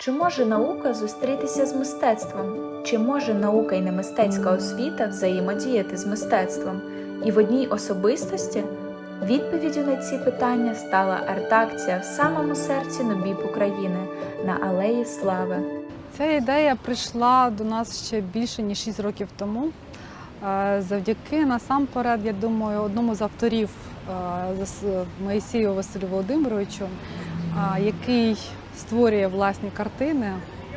Чи може наука зустрітися з мистецтвом? Чи може наука і немистецька освіта взаємодіяти з мистецтвом? І в одній особистості? Відповіддю на ці питання стала арт-акція в самому серці Нобіб України на Алеї Слави. Ця ідея прийшла до нас ще більше ніж 6 років тому. Е, Завдяки насамперед, я думаю, одному з авторів е, зас- Моїсію Василю Володимировичу, е, який створює власні картини,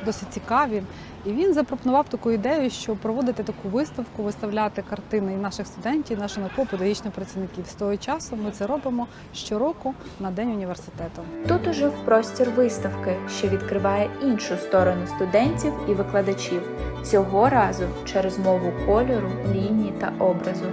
досить цікаві. І він запропонував таку ідею, що проводити таку виставку, виставляти картини і наших студентів, і наших науково-педагогічних працівників. З того часу ми це робимо щороку на День університету. Тут ожив простір виставки, що відкриває іншу сторону студентів і викладачів, цього разу через мову кольору, лінії та образу.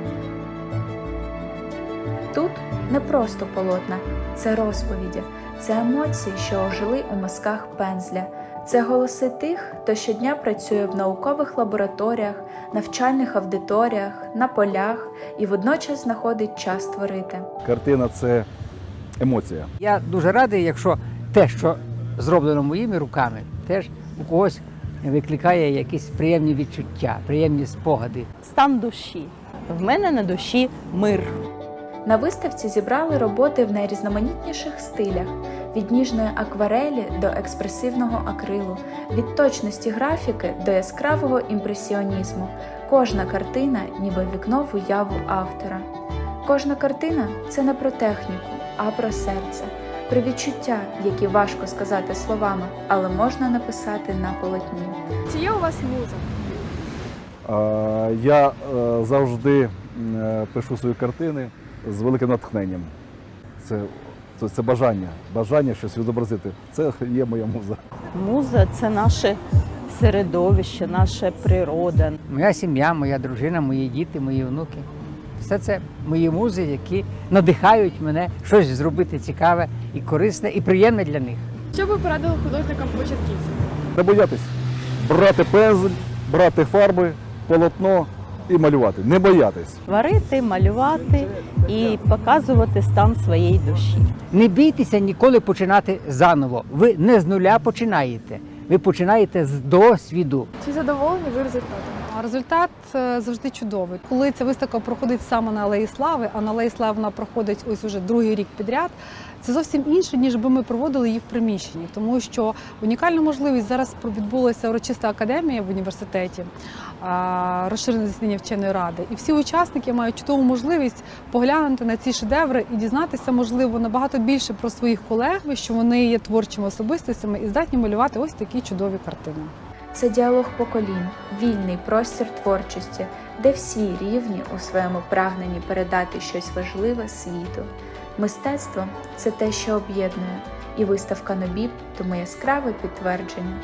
Тут не просто полотна, це розповіді, це емоції, що ожили у мазках пензля. Це голоси тих, хто щодня працює в наукових лабораторіях, навчальних аудиторіях, на полях і водночас знаходить час творити. Картина це емоція. Я дуже радий, якщо те, що зроблено моїми руками, теж у когось викликає якісь приємні відчуття, приємні спогади. стан душі. В мене на душі мир. На виставці зібрали роботи в найрізноманітніших стилях: від ніжної акварелі до експресивного акрилу, від точності графіки до яскравого імпресіонізму. Кожна картина ніби вікно в уяву автора. Кожна картина це не про техніку, а про серце, про відчуття, які важко сказати словами, але можна написати на полотні. Чи є у вас муза? Я е, завжди е, пишу свої картини з великим натхненням. Це, це, це бажання, бажання щось відобразити. Це є моя муза. Муза це наше середовище, наша природа. Моя сім'я, моя дружина, мої діти, мої внуки. Все це мої музи, які надихають мене щось зробити цікаве і корисне, і приємне для них. Що ви порадили художникам початківцям? Не боятись брати пензель, брати фарби, полотно і малювати. Не боятись. Варити, малювати і показувати стан своєї душі. Не бійтеся ніколи починати заново. Ви не з нуля починаєте. Ви починаєте з досвіду. Чи задоволені ви результатом? Результат е, завжди чудовий. Коли ця виставка проходить саме на Алеї Слави, а на Алеї Слави вона проходить ось уже другий рік підряд. Це зовсім інше, ніж би ми проводили її в приміщенні, тому що унікальна можливість зараз відбулася урочиста академія в університеті, розширене засідання вченої ради. І всі учасники мають чудову можливість поглянути на ці шедеври і дізнатися, можливо, набагато більше про своїх колег, що вони є творчими особистостями і здатні малювати ось такі чудові картини. Це діалог поколінь, вільний простір творчості, де всі рівні у своєму прагненні передати щось важливе світу. Мистецтво це те, що об'єднує, і виставка Нобіб тому яскраве підтвердження.